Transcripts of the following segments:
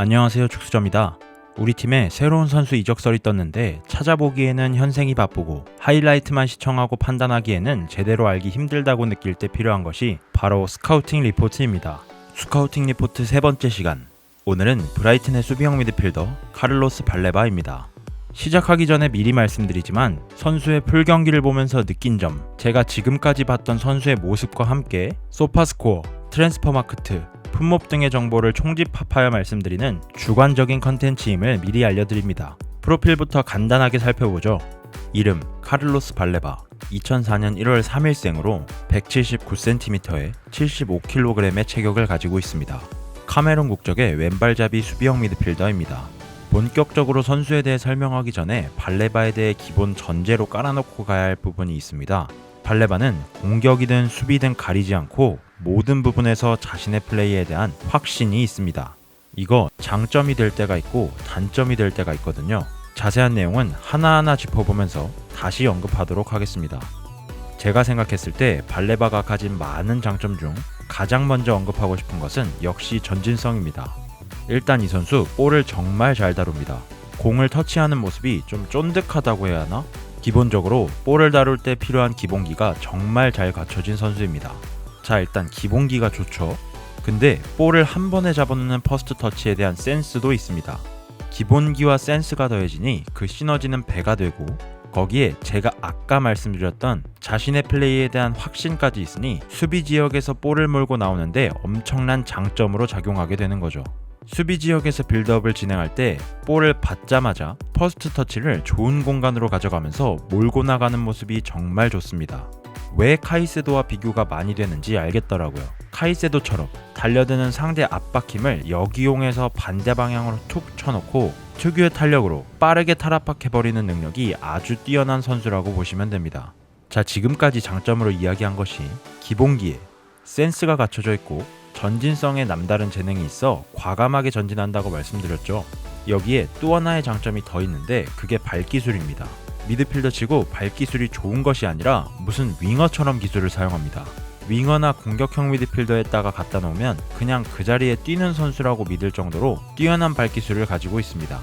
안녕하세요 축수점이다. 우리 팀에 새로운 선수 이적설이 떴는데 찾아보기에는 현생이 바쁘고 하이라이트만 시청하고 판단하기에는 제대로 알기 힘들다고 느낄 때 필요한 것이 바로 스카우팅 리포트입니다. 스카우팅 리포트 세 번째 시간. 오늘은 브라이튼의 수비형 미드필더 카를로스 발레바입니다. 시작하기 전에 미리 말씀드리지만 선수의 풀 경기를 보면서 느낀 점, 제가 지금까지 봤던 선수의 모습과 함께 소파스코어, 트랜스퍼마크트, 품목 등의 정보를 총집합하여 말씀드리는 주관적인 컨텐츠임을 미리 알려드립니다. 프로필부터 간단하게 살펴보죠. 이름 카를로스 발레바 2004년 1월 3일생으로 179cm에 75kg의 체격을 가지고 있습니다. 카메론 국적의 왼발잡이 수비형 미드필더입니다. 본격적으로 선수에 대해 설명하기 전에 발레바에 대해 기본 전제로 깔아놓고 가야 할 부분이 있습니다. 발레바는 공격이든 수비든 가리지 않고 모든 부분에서 자신의 플레이에 대한 확신이 있습니다. 이거 장점이 될 때가 있고 단점이 될 때가 있거든요. 자세한 내용은 하나하나 짚어보면서 다시 언급하도록 하겠습니다. 제가 생각했을 때 발레바가 가진 많은 장점 중 가장 먼저 언급하고 싶은 것은 역시 전진성입니다. 일단 이 선수 볼을 정말 잘 다룹니다. 공을 터치하는 모습이 좀 쫀득하다고 해야 하나? 기본적으로 볼을 다룰 때 필요한 기본기가 정말 잘 갖춰진 선수입니다. 자, 일단 기본기가 좋죠. 근데 볼을 한 번에 잡아놓는 퍼스트 터치에 대한 센스도 있습니다. 기본기와 센스가 더해지니 그 시너지는 배가 되고 거기에 제가 아까 말씀드렸던 자신의 플레이에 대한 확신까지 있으니 수비 지역에서 볼을 몰고 나오는데 엄청난 장점으로 작용하게 되는 거죠. 수비 지역에서 빌드업을 진행할 때 볼을 받자마자 퍼스트 터치를 좋은 공간으로 가져가면서 몰고 나가는 모습이 정말 좋습니다. 왜 카이세도와 비교가 많이 되는지 알겠더라고요. 카이세도처럼 달려드는 상대 압박 힘을 역이용해서 반대 방향으로 툭 쳐놓고 특유의 탄력으로 빠르게 탈압박해버리는 능력이 아주 뛰어난 선수라고 보시면 됩니다. 자, 지금까지 장점으로 이야기한 것이 기본기에 센스가 갖춰져 있고 전진성에 남다른 재능이 있어 과감하게 전진한다고 말씀드렸죠. 여기에 또 하나의 장점이 더 있는데 그게 발기술입니다. 미드필더 치고 발기술이 좋은 것이 아니라 무슨 윙어처럼 기술을 사용합니다. 윙어나 공격형 미드필더에다가 갖다 놓으면 그냥 그 자리에 뛰는 선수라고 믿을 정도로 뛰어난 발기술을 가지고 있습니다.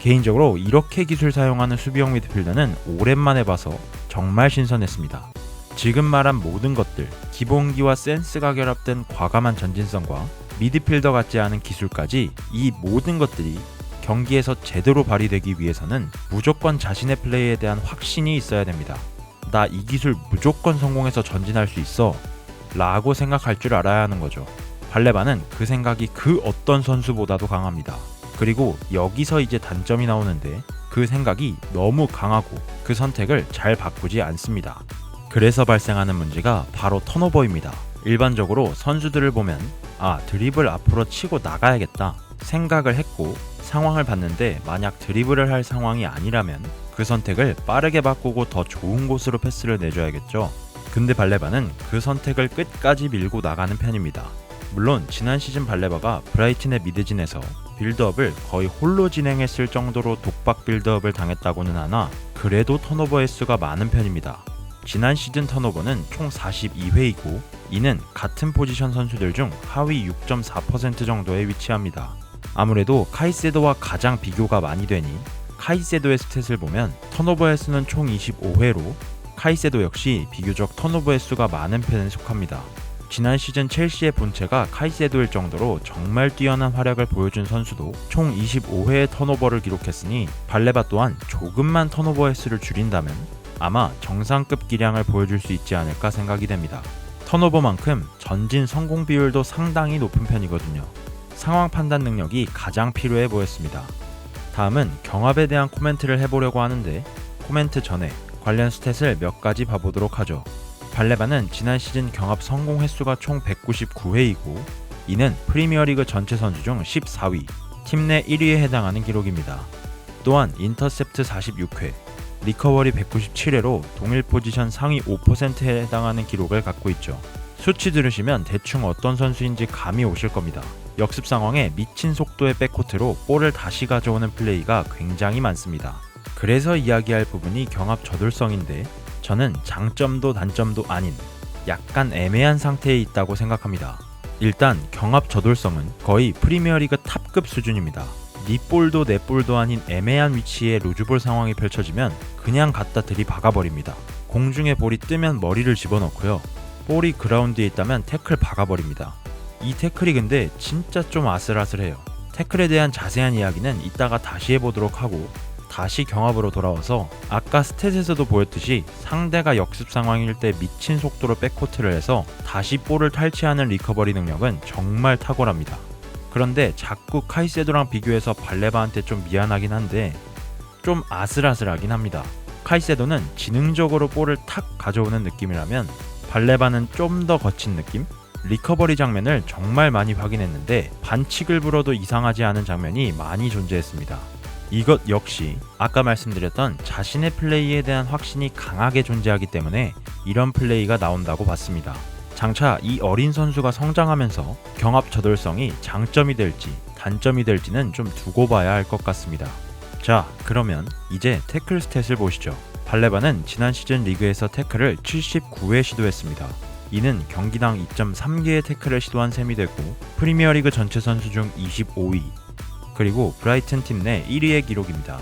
개인적으로 이렇게 기술 사용하는 수비형 미드필더는 오랜만에 봐서 정말 신선했습니다. 지금 말한 모든 것들, 기본기와 센스가 결합된 과감한 전진성과 미드필더 같지 않은 기술까지 이 모든 것들이 경기에서 제대로 발휘되기 위해서는 무조건 자신의 플레이에 대한 확신이 있어야 됩니다. 나 이 기술 무조건 성공해서 전진할 수 있어. 라고 생각할 줄 알아야 하는 거죠. 발레바는 그 생각이 그 어떤 선수보다도 강합니다. 그리고 여기서 이제 단점이 나오는데 그 생각이 너무 강하고 그 선택을 잘 바꾸지 않습니다. 그래서 발생하는 문제가 바로 턴오버입니다. 일반적으로 선수들을 보면 아 드립을 앞으로 치고 나가야겠다 생각을 했고 상황을 봤는데 만약 드리블을 할 상황이 아니라면 그 선택을 빠르게 바꾸고 더 좋은 곳으로 패스를 내줘야겠죠. 근데 발레바는 그 선택을 끝까지 밀고 나가는 편입니다. 물론 지난 시즌 발레바가 브라이튼의 미드진에서 빌드업을 거의 홀로 진행했을 정도로 독박 빌드업을 당했다고는 하나 그래도 턴오버 횟수가 많은 편입니다. 지난 시즌 턴오버는 총 42회이고 이는 같은 포지션 선수들 중 하위 6.4% 정도에 위치합니다. 아무래도 카이세도와 가장 비교가 많이 되니 카이세도의 스탯을 보면 턴오버 횟수는 총 25회로 카이세도 역시 비교적 턴오버 횟수가 많은 편에 속합니다. 지난 시즌 첼시의 본체가 카이세도일 정도로 정말 뛰어난 활약을 보여준 선수도 총 25회의 턴오버를 기록했으니 발레바 또한 조금만 턴오버 횟수를 줄인다면 아마 정상급 기량을 보여줄 수 있지 않을까 생각이 됩니다. 턴오버만큼 전진 성공 비율도 상당히 높은 편이거든요. 상황 판단 능력이 가장 필요해 보였습니다. 다음은 경합에 대한 코멘트를 해보려고 하는데 코멘트 전에 관련 스탯을 몇 가지 봐보도록 하죠. 발레바는 지난 시즌 경합 성공 횟수가 총 199회이고 이는 프리미어리그 전체 선수 중 14위, 팀 내 1위에 해당하는 기록입니다. 또한 인터셉트 46회, 리커버리 197회로 동일 포지션 상위 5%에 해당하는 기록을 갖고 있죠. 수치 들으시면 대충 어떤 선수인지 감이 오실 겁니다. 역습 상황에 미친 속도의 백코트로 볼을 다시 가져오는 플레이가 굉장히 많습니다. 그래서 이야기할 부분이 경합 저돌성인데 저는 장점도 단점도 아닌 약간 애매한 상태에 있다고 생각합니다. 일단 경합 저돌성은 거의 프리미어리그 탑급 수준입니다. 네 볼도 내 볼도 아닌 애매한 위치에 루즈볼 상황이 펼쳐지면 그냥 갖다 들이박아버립니다. 공중에 볼이 뜨면 머리를 집어넣고요. 볼이 그라운드에 있다면 태클 박아버립니다. 이 태클이 근데 진짜 좀 아슬아슬해요. 태클에 대한 자세한 이야기는 이따가 다시 해보도록 하고 다시 경합으로 돌아와서 아까 스탯에서도 보였듯이 상대가 역습 상황일 때 미친 속도로 백코트를 해서 다시 볼을 탈취하는 리커버리 능력은 정말 탁월합니다. 그런데 자꾸 카이세도랑 비교해서 발레바한테 좀 미안하긴 한데 좀 아슬아슬하긴 합니다. 카이세도는 지능적으로 볼을 탁 가져오는 느낌이라면 발레바는 좀 더 거친 느낌? 리커버리 장면을 정말 많이 확인했는데 반칙을 불어도 이상하지 않은 장면이 많이 존재했습니다. 이것 역시 아까 말씀드렸던 자신의 플레이에 대한 확신이 강하게 존재하기 때문에 이런 플레이가 나온다고 봤습니다. 장차 이 어린 선수가 성장하면서 경합 저돌성이 장점이 될지 단점이 될지는 좀 두고 봐야 할 것 같습니다. 자, 그러면 이제 태클 스탯을 보시죠. 발레바는 지난 시즌 리그에서 태클을 79회 시도했습니다. 이는 경기당 2.3개의 태클을 시도한 셈이 되고 프리미어리그 전체 선수 중 25위 그리고 브라이튼 팀 내 1위의 기록입니다.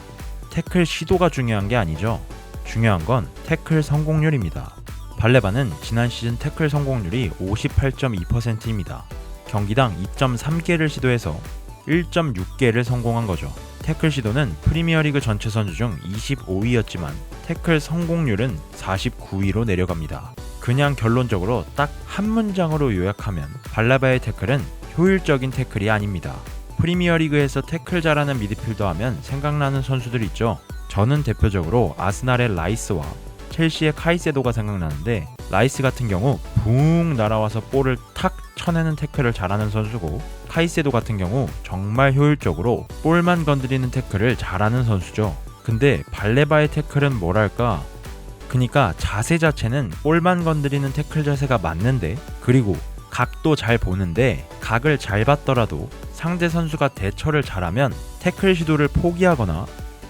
태클 시도가 중요한 게 아니죠. 중요한 건 태클 성공률입니다. 발레바는 지난 시즌 태클 성공률이 58.2%입니다. 경기당 2.3개를 시도해서 1.6개를 성공한 거죠. 태클 시도는 프리미어리그 전체 선수 중 25위였지만 태클 성공률은 49위로 내려갑니다. 그냥 결론적으로 딱 한 문장으로 요약하면 발레바의 태클은 효율적인 태클이 아닙니다. 프리미어리그에서 태클 잘하는 미드필더 하면 생각나는 선수들 있죠. 저는 대표적으로 아스날의 라이스와 첼시의 카이세도가 생각나는데 라이스 같은 경우 붕 날아와서 볼을 탁 쳐내는 태클을 잘하는 선수고 카이세도 같은 경우 정말 효율적으로 볼만 건드리는 태클을 잘하는 선수죠. 근데 발레바의 태클은 뭐랄까 그니까 자세 자체는 볼만 건드리는 태클 자세가 맞는데 그리고 각도 잘 보는데 각을 잘 봤더라도 상대 선수가 대처를 잘하면 태클 시도를 포기하거나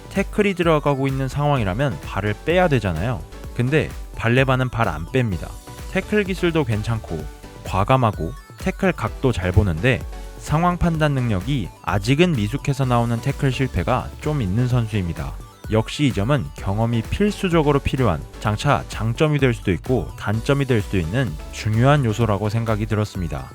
태클이 들어가고 있는 상황이라면 발을 빼야 되잖아요. 근데 발레바는 발 안 뺍니다. 태클 기술도 괜찮고 과감하고 태클 각도 잘 보는데 상황 판단 능력이 아직은 미숙해서 나오는 태클 실패가 좀 있는 선수입니다. 역시 이 점은 경험이 필수적으로 필요한 장차 장점이 될 수도 있고 단점이 될 수도 있는 중요한 요소라고 생각이 들었습니다.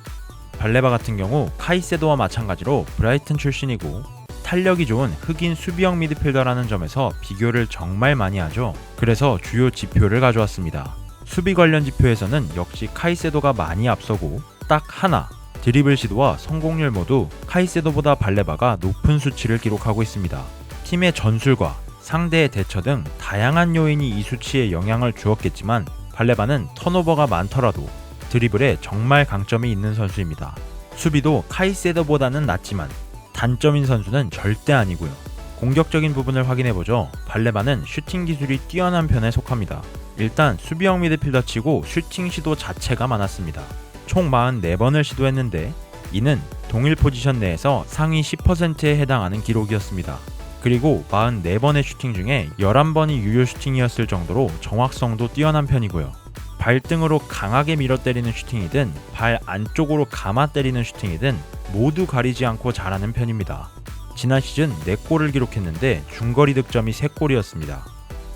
발레바 같은 경우 카이세도와 마찬가지로 브라이튼 출신이고 탄력이 좋은 흑인 수비형 미드필더라는 점에서 비교를 정말 많이 하죠. 그래서 주요 지표를 가져왔습니다. 수비 관련 지표에서는 역시 카이세도가 많이 앞서고 딱 하나 드리블 시도와 성공률 모두 카이세도보다 발레바가 높은 수치를 기록하고 있습니다. 팀의 전술과 상대의 대처 등 다양한 요인이 이 수치에 영향을 주었겠지만 발레바는 턴오버가 많더라도 드리블에 정말 강점이 있는 선수입니다. 수비도 카이세도보다는 낫지만 단점인 선수는 절대 아니고요. 공격적인 부분을 확인해보죠. 발레바는 슈팅 기술이 뛰어난 편에 속합니다. 일단 수비형 미드필더 치고 슈팅 시도 자체가 많았습니다. 총 44번을 시도했는데 이는 동일 포지션 내에서 상위 10%에 해당하는 기록이었습니다. 그리고 44번의 슈팅 중에 11번이 유효 슈팅이었을 정도로 정확성도 뛰어난 편이고요. 발등으로 강하게 밀어 때리는 슈팅이든 발 안쪽으로 감아 때리는 슈팅이든 모두 가리지 않고 잘하는 편입니다. 지난 시즌 4골을 기록했는데 중거리 득점이 3골이었습니다.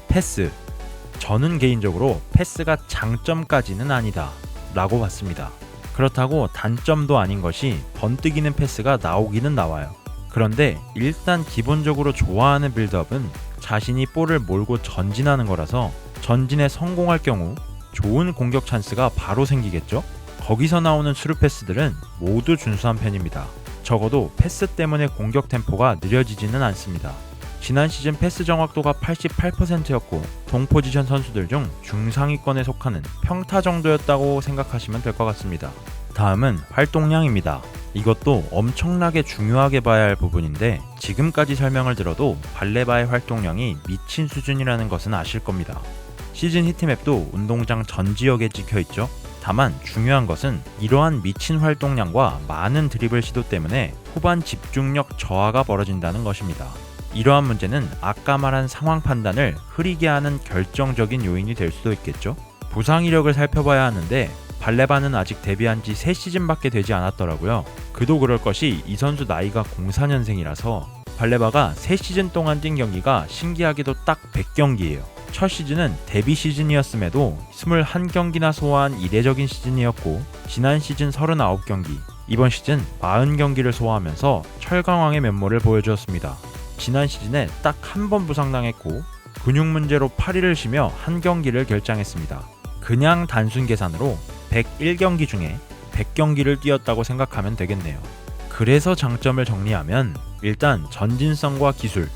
패스. 저는 개인적으로 패스가 장점까지는 아니다. 라고 봤습니다. 그렇다고 단점도 아닌 것이 번뜩이는 패스가 나오기는 나와요. 그런데 일단 기본적으로 좋아하는 빌드업은 자신이 볼을 몰고 전진하는 거라서 전진에 성공할 경우 좋은 공격 찬스가 바로 생기겠죠? 거기서 나오는 스루 패스들은 모두 준수한 편입니다. 적어도 패스 때문에 공격 템포가 느려지지는 않습니다. 지난 시즌 패스 정확도가 88%였고 동 포지션 선수들 중 중상위권에 속하는 평타 정도였다고 생각하시면 될 것 같습니다. 다음은 활동량입니다. 이것도 엄청나게 중요하게 봐야 할 부분인데 지금까지 설명을 들어도 발레바의 활동량이 미친 수준이라는 것은 아실 겁니다. 시즌 히트맵도 운동장 전 지역에 찍혀 있죠. 다만 중요한 것은 이러한 미친 활동량과 많은 드리블 시도 때문에 후반 집중력 저하가 벌어진다는 것입니다. 이러한 문제는 아까 말한 상황 판단을 흐리게 하는 결정적인 요인이 될 수도 있겠죠. 부상 이력을 살펴봐야 하는데 발레바는 아직 데뷔한 지 3시즌밖에 되지 않았더라고요. 그도 그럴 것이 이 선수 나이가 04년생이라서 발레바가 3시즌 동안 뛴 경기가 신기하게도 딱 100경기예요. 첫 시즌은 데뷔 시즌이었음에도 21경기나 소화한 이례적인 시즌이었고 지난 시즌 39경기, 이번 시즌 40경기를 소화하면서 철강왕의 면모를 보여주었습니다. 지난 시즌에 딱 한 번 부상당했고 근육 문제로 8일을 쉬며 한 경기를 결장했습니다. 그냥 단순 계산으로 101경기 중에 100경기를 뛰었다고 생각하면 되겠네요. 그래서 장점을 정리하면 일단 전진성과 기술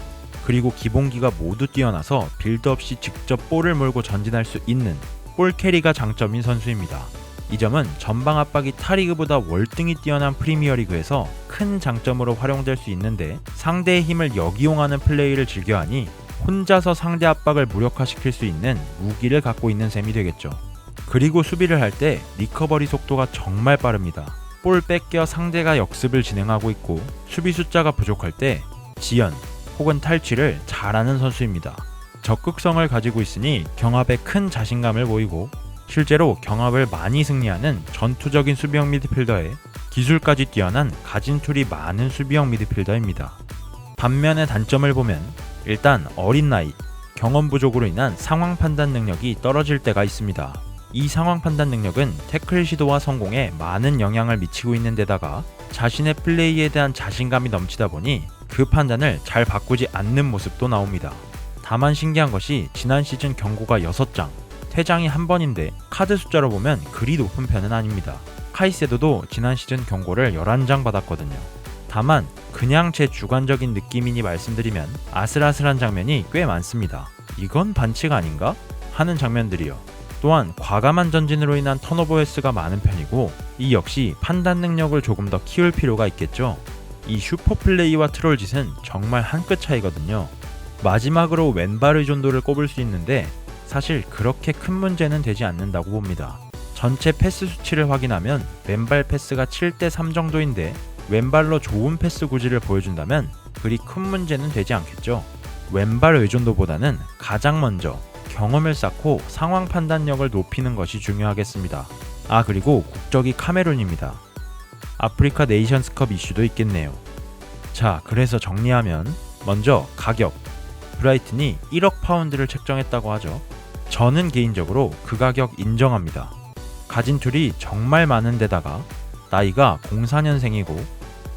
그리고 기본기가 모두 뛰어나서 빌드업 시 직접 볼을 몰고 전진할 수 있는 볼 캐리가 장점인 선수입니다. 이 점은 전방 압박이 타리그보다 월등히 뛰어난 프리미어리그에서 큰 장점으로 활용될 수 있는데 상대의 힘을 역이용하는 플레이를 즐겨하니 혼자서 상대 압박을 무력화시킬 수 있는 무기를 갖고 있는 셈이 되겠죠. 그리고 수비를 할 때 리커버리 속도가 정말 빠릅니다. 볼 뺏겨 상대가 역습을 진행하고 있고 수비 숫자가 부족할 때 지연 혹은 탈취를 잘하는 선수입니다. 적극성을 가지고 있으니 경합에 큰 자신감을 보이고 실제로 경합을 많이 승리하는 전투적인 수비형 미드필더에 기술까지 뛰어난 가진 툴이 많은 수비형 미드필더입니다. 반면에 단점을 보면 일단 어린 나이, 경험 부족으로 인한 상황 판단 능력이 떨어질 때가 있습니다. 이 상황 판단 능력은 태클 시도와 성공에 많은 영향을 미치고 있는 데다가 자신의 플레이에 대한 자신감이 넘치다 보니 그 판단을 잘 바꾸지 않는 모습도 나옵니다. 다만 신기한 것이 지난 시즌 경고가 6장, 퇴장이 한 번인데 카드 숫자로 보면 그리 높은 편은 아닙니다. 카이세도도 지난 시즌 경고를 11장 받았거든요. 다만 그냥 제 주관적인 느낌이니 말씀드리면 아슬아슬한 장면이 꽤 많습니다. 이건 반칙 아닌가? 하는 장면들이요. 또한 과감한 전진으로 인한 턴오버 횟수가 많은 편이고 이 역시 판단 능력을 조금 더 키울 필요가 있겠죠. 이 슈퍼 플레이와 트롤 짓은 정말 한 끗 차이거든요. 마지막으로 왼발 의존도를 꼽을 수 있는데 사실 그렇게 큰 문제는 되지 않는다고 봅니다. 전체 패스 수치를 확인하면 왼발 패스가 7대 3 정도인데 왼발로 좋은 패스 구질을 보여준다면 그리 큰 문제는 되지 않겠죠. 왼발 의존도보다는 가장 먼저 경험을 쌓고 상황 판단력을 높이는 것이 중요하겠습니다. 아 그리고 국적이 카메룬입니다. 아프리카 네이션스컵 이슈도 있겠네요. 자, 그래서 정리하면 먼저 가격. 브라이튼이 1억 파운드를 책정했다고 하죠. 저는 개인적으로 그 가격 인정합니다. 가진 툴이 정말 많은 데다가 나이가 04년생이고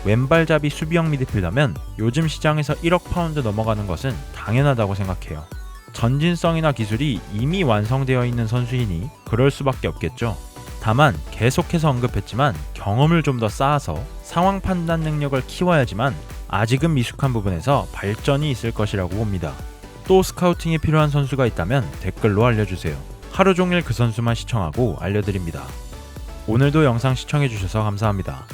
왼발잡이 수비형 미드필더면 요즘 시장에서 1억 파운드 넘어가는 것은 당연하다고 생각해요. 전진성이나 기술이 이미 완성되어 있는 선수이니 그럴 수밖에 없겠죠. 다만 계속해서 언급했지만 경험을 좀 더 쌓아서 상황 판단 능력을 키워야지만 아직은 미숙한 부분에서 발전이 있을 것이라고 봅니다. 또 스카우팅이 필요한 선수가 있다면 댓글로 알려주세요. 하루 종일 그 선수만 시청하고 알려드립니다. 오늘도 영상 시청해주셔서 감사합니다.